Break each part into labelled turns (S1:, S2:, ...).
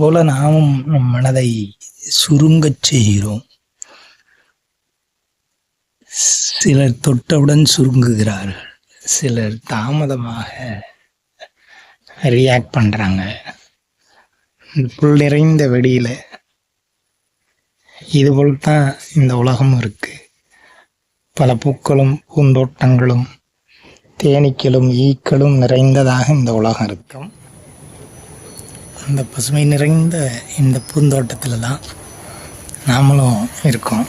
S1: போல நாமும் நம் மனதை சுருங்கச் செய்கிறோம். சிலர் தொட்டவுடன் சுருங்குகிறார்கள். சிலர் தாமதமாக ரியாக்ட் பண்ணுறாங்க புல் நிறைந்த வெளியில் இதுபோல் தான் இந்த உலகம் இருக்குது பல பூக்களும் பூந்தோட்டங்களும் தேனீக்களும் ஈக்களும் நிறைந்ததாக இந்த உலகம் இருக்கும். அந்த பசுமை நிறைந்த இந்த பூந்தோட்டத்தில் தான் நாமளும் இருக்கோம்.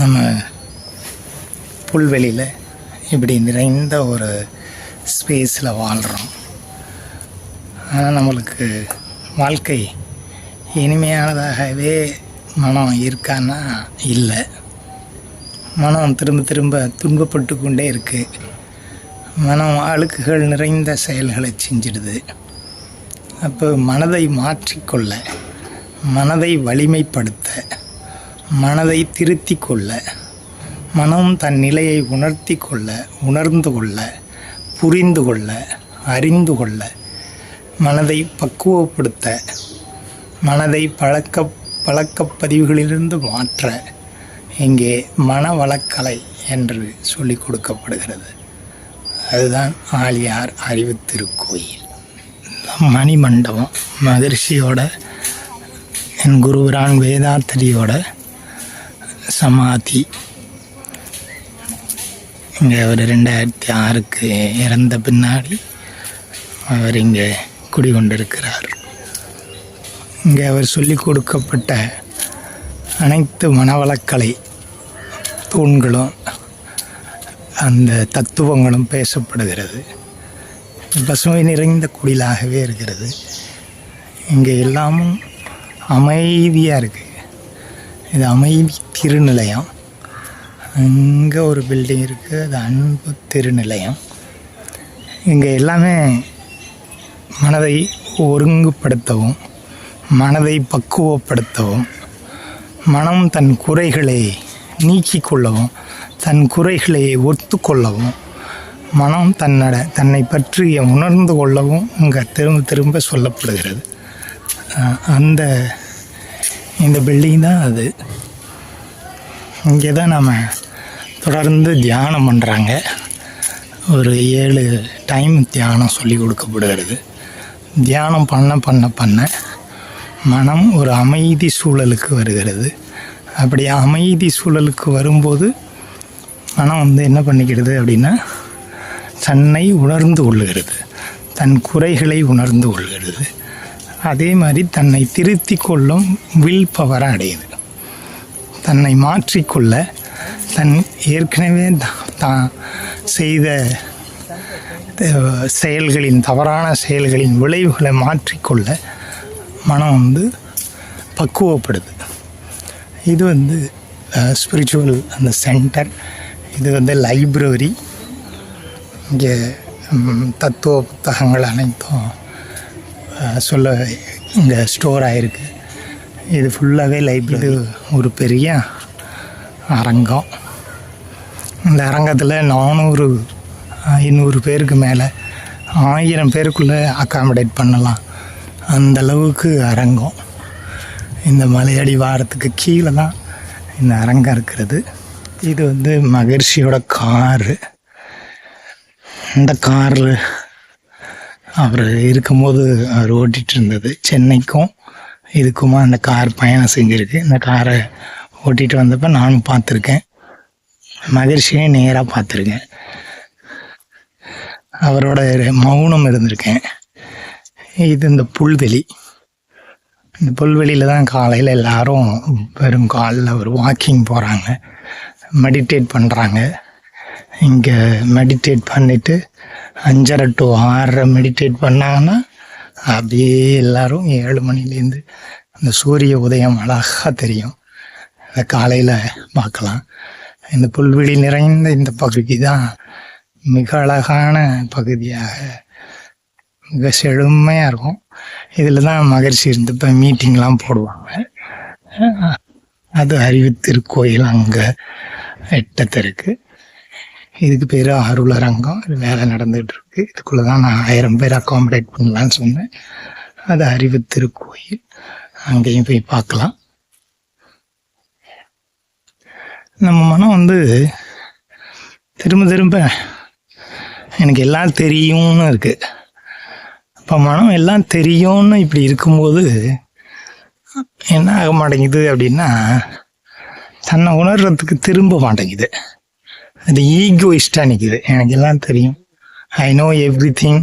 S1: நம்ம புல்வெளியில் இப்படி நிறைந்த ஒரு ஸ்பேஸில் வாழ்கிறோம் ஆனால் நம்மளுக்கு வாழ்க்கை இனிமையானதாகவே மனம் இருக்கான்னா இல்லை. மனம் திரும்ப திரும்ப துன்பப்பட்டு கொண்டே இருக்குது மனம் அழுக்குகள் நிறைந்த செயல்களை செஞ்சிடுது. அப்போ மனதை மாற்றிக்கொள்ள மனதை வலிமைப்படுத்த மனதை திருத்தி கொள்ள மனம் தன் நிலையை உணர்த்தி கொள்ள உணர்ந்து கொள்ள புரிந்து கொள்ள அறிந்து கொள்ள மனதை பக்குவப்படுத்த மனதை பழக்க பழக்கப்பதிவுகளிலிருந்து மாற்ற இங்கே மனவளக்கலை என்று சொல்லிக் கொடுக்கப்படுகிறது. அதுதான் ஆழியார் அறிவு திருக்கோயில். மணிமண்டபம் மகர்ஷியோட என் குருபிரான் வேதாத்திரியோட சமாதி. இங்கே அவர் ரெண்டாயிரத்தி ஆறுக்கு இறந்த பின்னாடி அவர் இங்கே குடிகொண்டிருக்கிறார். இங்கே அவர் சொல்லிக் கொடுக்கப்பட்ட அனைத்து மனவளக்கலை தூண்களும் அந்த தத்துவங்களும் பேசப்படுகிறது. பசுமை நிறைந்த குடிலாகவே இருக்கிறது. இங்கே எல்லாமும் அமைதியாக இருக்குது இது அமைதி திருநிலையம். இங்கே ஒரு பில்டிங் இருக்குது அது அன்பு திருநிலையம். இங்கே எல்லாமே மனதை ஒருங்குபடுத்தவும் மனதை பக்குவப்படுத்தவும் மனம் தன் குறைகளை நீக்கிக் கொள்ளவும் தன் குறைகளை ஒத்துக்கொள்ளவும் மனம் தன்னோட தன்னை பற்றிய உணர்ந்து கொள்ளவும் இங்கே திரும்ப திரும்ப சொல்லப்படுகிறது. அந்த இந்த பில்டிங் தான் அது. இங்கே தான் நம்ம தொடர்ந்து தியானம் பண்ணுறாங்க ஒரு ஏழு டைம் தியானம் சொல்லி கொடுக்கப்படுகிறது. தியானம் பண்ண பண்ண பண்ண மனம் ஒரு அமைதி சூழலுக்கு வருகிறது. அப்படி அமைதி சூழலுக்கு வரும்போது மனம் வந்து என்ன பண்ணிக்கிறது அப்படின்னா தன்னை உணர்ந்து கொள்ளுகிறது. தன் குறைகளை உணர்ந்து கொள்கிறது. அதே மாதிரி தன்னை திருத்தி கொள்ளும் வில் பவரை அடையுது. தன்னை மாற்றிக்கொள்ள தன் ஏற்கனவே தா- தான் செய்த செயல்களின் தவறான செயல்களின் விளைவுகளை மாற்றிக்கொள்ள மனம் வந்து பக்குவப்படுது. இது வந்து ஸ்பிரிச்சுவல் அந்த சென்டர் இது வந்து லைப்ரரி இங்கே தத்துவ புத்தகங்கள் அனைத்தும் சொல்ல இங்கே ஸ்டோர் ஆகிருக்கு இது ஃபுல்லாகவே லைப்ரரி ஒரு பெரிய அரங்கம். இந்த அரங்கத்தில் நானூறு ஐநூறு பேருக்கு மேலே ஆயிரம் பேருக்குள்ளே அக்காமடேட் பண்ணலாம். அந்த அளவுக்கு அரங்கம். இந்த மலையடி வாரத்துக்கு கீழே தான் இந்த அரங்கம் இருக்கிறது. இது வந்து மகிழ்ச்சியோட காரு. இந்த காரில் அவர் இருக்கும்போது அவர் ஓட்டிகிட்டு இருந்தது சென்னைக்கும் இதுக்குமா அந்த கார் பயணம் செஞ்சுருக்கு. இந்த காரை ஓட்டிகிட்டு வந்தப்போ நானும் பார்த்துருக்கேன். மகிழ்ச்சியை நேராக பார்த்துருக்கேன். அவரோட மௌனம் இருந்திருக்கேன். இது இந்த புல்வெளி. இந்த புல்வெளியில் தான் காலையில் எல்லாரும் வெறும் காலில் ஒரு வாக்கிங் போகிறாங்க மெடிடேட் பண்ணுறாங்க இங்கே மெடிடேட் பண்ணிவிட்டு அஞ்சரை டு ஆறரை மெடிடேட் பண்ணாங்கன்னா அப்படியே எல்லோரும் ஏழு மணிலேருந்து அந்த சூரிய உதயம் அழகாக தெரியும். அதை காலையில் பார்க்கலாம். இந்த புல்வெளி நிறைந்த இந்த பகுதி தான் மிக அழகான பகுதியாக மிக செழுமையாக இருக்கும். இதில் தான் மகிழ்ச்சி இருந்து இப்போ மீட்டிங்லாம் போடுவாங்க. அது அறிவு திருக்கோயில் அங்கே எட்டத்து இதுக்கு பேர் அருளரங்கம். இது வேலை நடந்துகிட்டு இருக்கு இதுக்குள்ளே தான் நான் ஆயிரம் பேர் அக்காமடேட் பண்ணலான்னு சொன்னேன். அது அறிவு திருக்கோயில். அங்கேயும் போய் பார்க்கலாம். நம்ம மனம் வந்து திரும்ப திரும்ப எனக்கு எல்லாம் தெரியும்னு இருக்கு. இப்போ மனம் எல்லாம் தெரியும்னு இப்படி இருக்கும்போது என்ன ஆக மாட்டேங்குது அப்படின்னா தன்னை உணர்றதுக்கு திரும்ப மாட்டேங்குது. அது ஈகோயிஸ்டாக நிற்கிது எனக்கு எல்லாம் தெரியும். ஐ நோ எவ்ரி திங்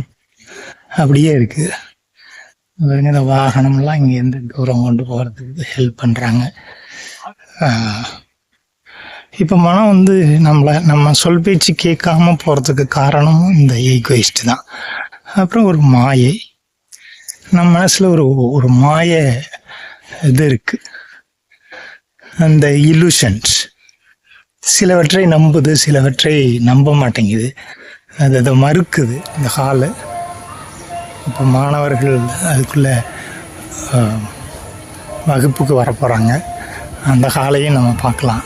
S1: அப்படியே இருக்குது அதுங்க இந்த வாகனம்லாம் இங்கேருந்து தூரம் கொண்டு போகிறதுக்கு ஹெல்ப் பண்ணுறாங்க இப்போ மனம் வந்து நம்மளை நம்ம சொல் பேச்சு கேட்காம போகிறதுக்கு காரணமும் இந்த ஈகோயிஸ்ட் தான். அப்புறம் ஒரு மாயை. நம்ம மனசில் ஒரு ஒரு மாய இது இருக்குது அந்த இலூஷன்ஸ் சிலவற்றை நம்புது சிலவற்றை நம்ப மாட்டேங்குது. அது அதை மறுக்குது இந்த ஹாலு இப்போ மாணவர்கள் அதுக்குள்ளே வகுப்புக்கு வர போகிறாங்க அந்த ஹாலையும் நம்ம பார்க்கலாம்.